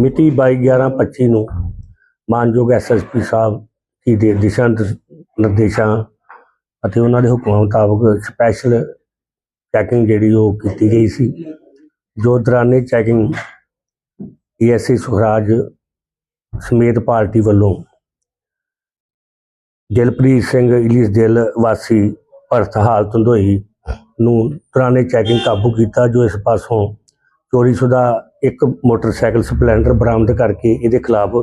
ਮਿਤੀ 22/11/25 ਨੂੰ ਮਾਨਯੋਗ ਐਸਐਸਪੀ ਸਾਹਿਬ ਜੀ ਦੇ ਦਿਸ਼ਾ ਨਿਰਦੇਸ਼ਾਂ ਅਤੇ ਉਹਨਾਂ ਦੇ ਹੁਕਮਾਂ ਮੁਤਾਬਕ ਸਪੈਸ਼ਲ ਚੈਕਿੰਗ ਜਿਹੜੀ ਉਹ ਕੀਤੀ ਗਈ ਸੀ। ਜੋ ਦੌਰਾਨੇ ਚੈਕਿੰਗ ਏਐਸਏ ਸੁਖਰਾਜ ਸਮੇਤ ਪਾਰਟੀ ਵੱਲੋਂ ਦਿਲਪ੍ਰੀਤ ਸਿੰਘ ਇਲੀਸ ਦਿਲ ਵਾਸੀ ਭਰਤ ਹਾਲ ਹੁੰਦੋਈ ਨੂੰ ਦੌਰਾਨੇ ਚੈਕਿੰਗ ਕਾਬੂ ਕੀਤਾ, ਜੋ ਇਸ ਪਾਸੋਂ ਚੋਰੀਸ਼ੁਦਾ ਇੱਕ ਮੋਟਰਸਾਈਕਲ ਸਪਲੈਂਡਰ ਬਰਾਮਦ ਕਰਕੇ ਇਹਦੇ ਖਿਲਾਫ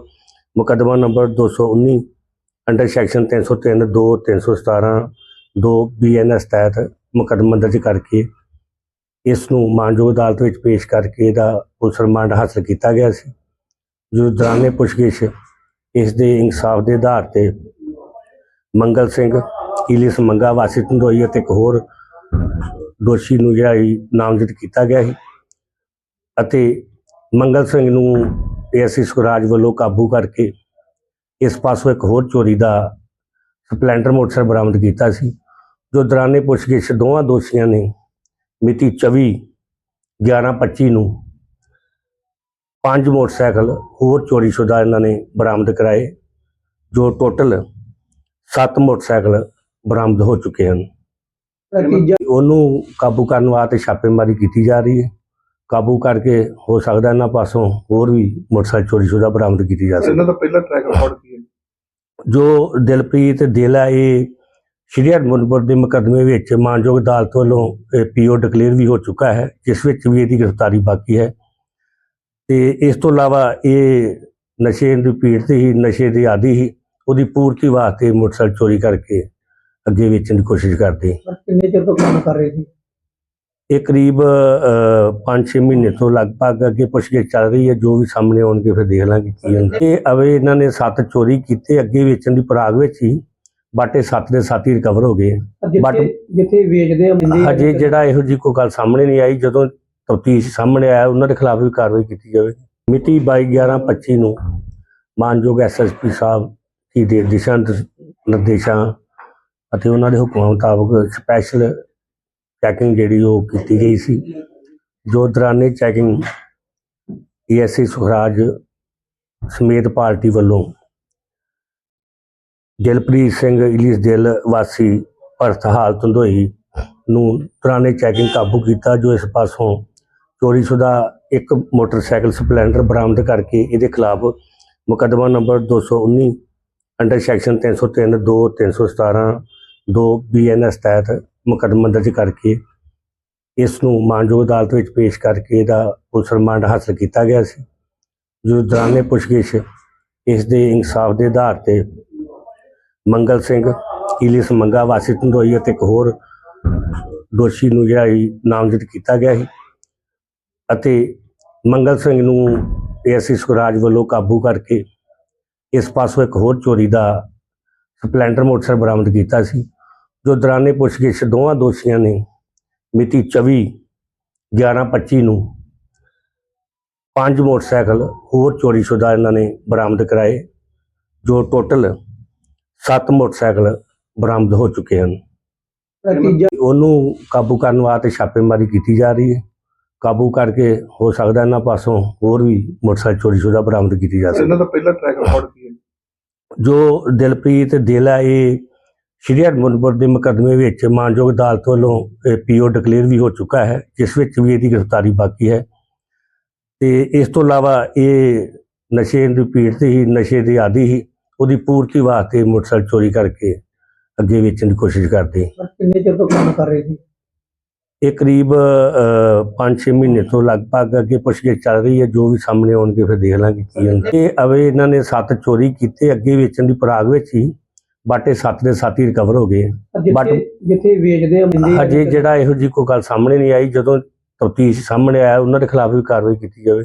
ਮੁਕੱਦਮਾ ਨੰਬਰ 219 ਅੰਡਰ ਸੈਕਸ਼ਨ 303 2 317 2 ਬੀਐਨਐਸ ਤਹਿਤ ਮੁਕੱਦਮਾ ਦਰਜ ਕਰਕੇ ਇਸ ਨੂੰ ਮਾਨਯੋਗ ਅਦਾਲਤ ਵਿੱਚ ਪੇਸ਼ ਕਰਕੇ ਇਹਦਾ ਪੁਲਿਸ ਰਿਮਾਂਡ ਹਾਸਲ ਕੀਤਾ ਗਿਆ ਸੀ। ਜੋ ਦੌਰਾਨੇ ਪੁੱਛਗਿੱਛ ਇਸ ਦੇ ਇਨਸਾਫ ਦੇ ਆਧਾਰ ਤੇ ਮੰਗਲ ਸਿੰਘ ਇਲਿਸ ਮੰਗਾ ਵਾਸੀ ਧੰਦੋਈ ਅਤੇ ਇੱਕ ਹੋਰ ਦੋਸ਼ੀ ਨੂੰ ਜਿਹੜਾ ਨਾਮਜ਼ਦ ਕੀਤਾ ਗਿਆ ਸੀ। ਅਤੇ ਮੰਗਲ ਸਿੰਘ ਨੂੰ ਏਐਸਸੀ ਸੁਖਰਾਜ ਵੱਲੋਂ ਕਾਬੂ ਕਰਕੇ ਇਸ ਪਾਸੋਂ ਇੱਕ ਹੋਰ ਚੋਰੀ ਦਾ ਸਪਲੈਂਡਰ ਮੋਟਰਸਾਈਕਲ ਬਰਾਮਦ ਕੀਤਾ ਸੀ ਜੋ ਦੌਰਾਨੇ ਪੁੱਛਗਿੱਛ ਦੋਵਾਂ ਦੋਸ਼ੀਆਂ ਨੇ ਮਿਤੀ 24 11/25 ਨੂੰ ਪੰਜ ਮੋਟਰਸਾਈਕਲ ਹੋਰ ਚੋਰੀਸ਼ੁਦਾ ਇਹਨਾਂ ਨੇ ਬਰਾਮਦ ਕਰਾਏ ਜੋ ਟੋਟਲ 7 ਮੋਟਰਸਾਈਕਲ ਬਰਾਮਦ ਹੋ ਚੁੱਕੇ ਹਨ। ਉਹਨੂੰ ਕਾਬੂ ਕਰਨ ਵਾਸਤੇ ਛਾਪੇਮਾਰੀ ਕੀਤੀ ਜਾ ਰਹੀ ਹੈ। ਕਾਬੂ ਕਰਕੇ ਹੋ ਸਕਦਾ ਇਹਨਾਂ ਪਾਸੋਂ ਹੋਰ ਵੀ ਮੋਟਰਸਾਈਕਲ ਚੋਰੀ ਸ਼ੁਦਾ ਬਰਾਮਦ ਕੀਤੀ ਜਾ ਸਕਦੀ ਇਹਨਾਂ ਦਾ ਪਹਿਲਾ ਟਰੈਕ ਰਿਕਾਰਡ ਕੀ ਹੈ? ਜੋ ਦਿਲਪ੍ਰੀਤ ਦਿਲ ਇਹ ਸ਼੍ਰੀ ਹਰਮੰਦਪੁਰ ਦੇ ਮੁਕੱਦਮੇ ਵਿੱਚ ਮਾਨਯੋਗ ਅਦਾਲਤ ਵੱਲੋਂ ਪੀਓ ਡਿਕਲੇਅਰ ਵੀ ਹੋ ਚੁੱਕਾ ਹੈ ਜਿਸ ਵਿੱਚ ਵੀ ਇਹਦੀ ਗ੍ਰਿਫਤਾਰੀ ਬਾਕੀ ਹੈ। ਤੇ ਇਸ ਤੋਂ ਇਲਾਵਾ ਇਹ ਨਸ਼ੇ ਦੀ ਪੀੜਤ ਹੀ ਨਸ਼ੇ ਦੀ ਆਦੀ ਹੀ ਉਹਦੀ ਪੂਰਤੀ ਵਾਸਤੇ ਮੋਟਰਸਾਈਕਲ ਚੋਰੀ ਕਰਕੇ ਅੱਗੇ ਵੇਚਣ ਦੀ ਕੋਸ਼ਿਸ਼ ਕਰਦੇ। ਕਿੰਨੇ ਚਿਰ ਤੋਂ ਕੰਮ ਕਰ ਰਹੇ ਸੀ? ਇਹ ਕਰੀਬ 5-6 ਮਹੀਨੇ ਤੋਂ ਲਗਭਗ ਅੱਗੇ ਪੁੱਛਗਿੱਛ ਚੱਲ ਰਹੀ ਹੈ ਜੋ ਵੀ ਸਾਹਮਣੇ ਆਉਣਗੇ ਫਿਰ ਦੇਖ ਲਾਂਗੇ ਕੀ ਹੁੰਦਾ। ਇਹ ਅਵੇ ਇਹਨਾਂ ਨੇ ਸੱਤ ਚੋਰੀ ਕੀਤੇ ਅੱਗੇ ਵੇਚਣ ਦੀ ਪਰਾਗ ਵਿੱਚ ਹੀ ਬਾਟੇ ਸੱਤ ਦੇ ਸੱਤ ਹੀ ਰਿਕਵਰ ਹੋ ਗਏ ਜਿੱਥੇ ਜਿੱਥੇ ਵੇਚਦੇ ਆ ਹਜੇ ਜਿਹੜਾ ਇਹੋ ਜੀ ਕੋਈ ਗੱਲ ਸਾਹਮਣੇ ਨਹੀਂ ਆਈ ਜਦੋਂ ਤਫਤੀਸ਼ ਸਾਹਮਣੇ ਆਇਆ ਉਹਨਾਂ ਦੇ ਖਿਲਾਫ ਵੀ ਕਾਰਵਾਈ ਕੀਤੀ ਜਾਵੇ ਮਿਤੀ 22/11/25 ਨੂੰ ਮਾਨਯੋਗ ਐਸਐਸਪੀ ਸਾਹਿਬ ਜੀ ਦੇ ਦਿਸ਼ਾ ਨਿਰ- ਨਿਰਦੇਸ਼ਾਂ ਅਤੇ ਉਹਨਾਂ ਦੇ ਹੁਕਮਾਂ ਮੁਤਾਬਕ ਸਪੈਸ਼ਲ ਚੈਕਿੰਗ ਜਿਹੜੀ ਉਹ ਕੀਤੀ ਗਈ ਸੀ। ਜੋ ਦੌਰਾਨੇ ਚੈਕਿੰਗ ਏਐਸਏ ਸੁਖਰਾਜ ਸਮੇਤ ਪਾਰਟੀ ਵੱਲੋਂ ਦਿਲਪ੍ਰੀਤ ਸਿੰਘ ਇਲੀਸ ਦਿਲ ਵਾਸੀ ਭਰਤ ਹਾਲ ਹੁੰਦੋਈ ਨੂੰ ਦੌਰਾਨੇ ਚੈਕਿੰਗ ਕਾਬੂ ਕੀਤਾ, ਜੋ ਇਸ ਪਾਸੋਂ ਚੋਰੀਸ਼ੁਦਾ ਇੱਕ ਮੋਟਰਸਾਈਕਲ ਸਪਲੈਂਡਰ ਬਰਾਮਦ ਕਰਕੇ ਇਹਦੇ ਖਿਲਾਫ ਮੁਕੱਦਮਾ ਨੰਬਰ 219 ਅੰਡਰ ਸੈਕਸ਼ਨ 303 2 317 2 ਬੀਐਨਐਸ ਤਹਿਤ ਮੁਕੱਦਮਾ ਦਰਜ ਕਰਕੇ ਇਸ ਨੂੰ ਮਾਨਯੋਗ ਅਦਾਲਤ ਵਿੱਚ ਪੇਸ਼ ਕਰਕੇ ਇਹਦਾ ਪੁਲਿਸ ਰਿਮਾਂਡ ਹਾਸਲ ਕੀਤਾ ਗਿਆ ਸੀ। ਜੋ ਦੌਰਾਨੇ ਪੁੱਛਗਿੱਛ, ਇਸ ਦੇ ਇਨਸਾਫ ਦੇ ਆਧਾਰ ਤੇ ਮੰਗਲ ਸਿੰਘ ਇਲਿਸ ਮੰਗਾ, ਵਾਸੀ ਧੰਦੋਈ ਅਤੇ ਇੱਕ ਹੋਰ ਦੋਸ਼ੀ ਨੂੰ ਜਿਹੜਾ ਸੀ ਨਾਮਜ਼ਦ ਕੀਤਾ ਗਿਆ ਸੀ ਅਤੇ ਮੰਗਲ ਸਿੰਘ ਨੂੰ ਏਐਸਸੀ ਸੁਖਰਾਜ ਵੱਲੋਂ ਕਾਬੂ ਕਰਕੇ ਇਸ ਪਾਸੋਂ ਇੱਕ ਹੋਰ ਚੋਰੀ ਦਾ ਸਪਲੈਂਡਰ ਮੋਟਰਸਾਈਕਲ ਬਰਾਮਦ ਕੀਤਾ ਸੀ। ਜੋ ਦੌਰਾਨੇ ਪੁੱਛਗਿੱਛ ਦੋਵਾਂ ਦੋਸ਼ੀਆਂ ਨੇ ਮਿਤੀ 24 11/25 ਨੂੰ ਪੰਜ ਮੋਟਰਸਾਈਕਲ ਹੋਰ ਚੋਰੀਸ਼ੁਦਾ ਇਹਨਾਂ ਨੇ ਬਰਾਮਦ ਕਰਾਏ ਜੋ ਟੋਟਲ 7 ਮੋਟਰਸਾਈਕਲ ਬਰਾਮਦ ਹੋ ਚੁੱਕੇ ਹਨ। ਉਹਨੂੰ ਕਾਬੂ ਕਰਨ ਵਾਸਤੇ ਛਾਪੇਮਾਰੀ ਕੀਤੀ ਜਾ ਰਹੀ ਹੈ। ਕਾਬੂ ਕਰਕੇ ਹੋ ਸਕਦਾ ਇਹਨਾਂ ਪਾਸੋਂ ਹੋਰ ਵੀ ਮੋਟਰਸਾਈਕਲ ਚੋਰੀ ਸ਼ੁਦਾ ਬਰਾਮਦ ਕੀਤੀ ਜਾ ਸਕਦੀ ਇਹਨਾਂ ਦਾ ਪਹਿਲਾ ਟਰੈਕ ਰਿਕਾਰਡ ਕੀ ਹੈ? ਜੋ ਦਿਲਪ੍ਰੀਤ ਦਿਲ ਇਹ ਸ਼੍ਰੀ ਹਰਮੰਦਪੁਰ ਦੇ ਮੁਕੱਦਮੇ ਵਿੱਚ ਮਾਨਯੋਗ ਅਦਾਲਤ ਵੱਲੋਂ ਪੀਓ ਡਿਕਲੇਅਰ ਵੀ ਹੋ ਚੁੱਕਾ ਹੈ ਜਿਸ ਵਿੱਚ ਵੀ ਇਹਦੀ ਗ੍ਰਿਫਤਾਰੀ ਬਾਕੀ ਹੈ। ਤੇ ਇਸ ਤੋਂ ਇਲਾਵਾ ਇਹ ਨਸ਼ੇ ਦੀ ਪੀੜਤ ਹੀ ਨਸ਼ੇ ਦੀ ਆਦੀ ਹੀ ਉਹਦੀ ਪੂਰਤੀ ਵਾਸਤੇ ਮੋਟਰਸਾਈਕਲ ਚੋਰੀ ਕਰਕੇ ਅੱਗੇ ਵੇਚਣ ਦੀ ਕੋਸ਼ਿਸ਼ ਕਰਦੇ ਕਿੰਨੇ ਚਿਰ ਤੋਂ ਕੰਮ ਕਰ ਰਹੇ ਸੀ? ਇਹ ਕਰੀਬ 5-6 ਮਹੀਨੇ ਤੋਂ ਲਗਭਗ ਅੱਗੇ ਪੁੱਛਗਿੱਛ ਚੱਲ ਰਹੀ ਹੈ ਜੋ ਵੀ ਸਾਹਮਣੇ ਆਉਣਗੇ ਫਿਰ ਦੇਖ ਲਾਂਗੇ ਕੀ ਹੁੰਦਾ ਇਹ ਅਵੇ ਇਹਨਾਂ ਨੇ ਸੱਤ ਚੋਰੀ ਕੀਤੇ ਅੱਗੇ ਵੇਚਣ ਦੀ ਪਰਾਗ ਵਿੱਚ ਹੀ ਬਾਟੇ ਸੱਤ ਦੇ ਸੱਤ ਹੀ ਰਿਕਵਰ ਹੋ ਗਏ ਜਿੱਥੇ ਜਿੱਥੇ ਵੇਚਦੇ ਆ ਹਜੇ ਜਿਹੜਾ ਇਹੋ ਜੀ ਕੋਈ ਗੱਲ ਸਾਹਮਣੇ ਨਹੀਂ ਆਈ ਜਦੋਂ ਤਫਤੀਸ਼ ਸਾਹਮਣੇ ਆਇਆ ਉਹਨਾਂ ਦੇ ਖਿਲਾਫ ਵੀ ਕਾਰਵਾਈ ਕੀਤੀ ਜਾਵੇ